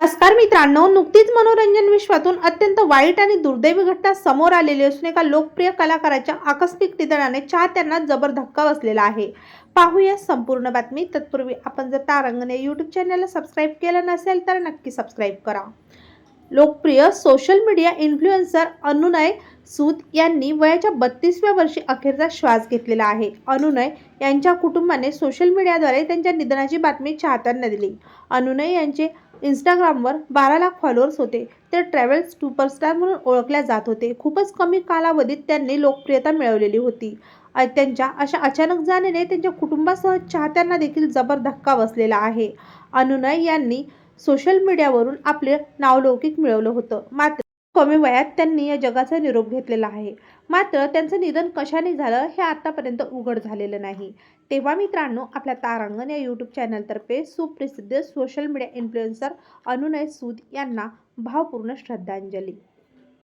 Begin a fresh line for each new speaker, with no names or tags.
नमस्कार मित्रांनो नुकतीच मनोरंजन विश्वातून अत्यंत वाईट आणि दुर्दैवी घटना समोर आलेली असून एका लोकप्रिय कलाकाराच्या आकस्मिक निधनाने चाहत्यांना जबर धक्का बसलेला आहे. पाहूया संपूर्ण बातमी. तत्पूर्वी आपण जर तारंगने यूट्यूब चॅनलला सबस्क्राईब केलं नसेल तर नक्की सबस्क्राईब करा. लोकप्रिय सोशल मीडिया इन्फ्लुएन्सर अनुनय सूद यांनी वयाच्या बत्तीसव्या वर्षी अखेरचा श्वास घेतलेला आहे. अनुनय यांच्या कुटुंबाने सोशल मीडियाद्वारे त्यांच्या निधनाची बातमी चाहत्यांना दिली. अनुनय यांचे इंस्टाग्रामवर बारा लाख फॉलोअर्स होते. ते ट्रॅव्हल सुपरस्टार म्हणून ओळखल्या जात होते. खूपच कमी कालावधीत त्यांनी लोकप्रियता मिळवलेली होती. त्यांच्या अशा अचानक जाण्याने त्यांच्या कुटुंबासह चाहत्यांना देखील जबर धक्का बसलेला आहे. अनुनय यांनी सोशल मीडियावरून आपले नावलौकिक मिळवलं होतं. मात्र कमी वयात त्यांनी या जगाचा निरोप घेतलेला आहे. मात्र त्यांचं निधन कशाने झालं हे आतापर्यंत उघड झालेलं नाही. तेव्हा मित्रांनो आपल्या तारांगण या यूट्यूब चॅनलतर्फे सुप्रसिद्ध सोशल मीडिया इन्फ्लुएन्सर अनुनय सूद यांना भावपूर्ण श्रद्धांजली.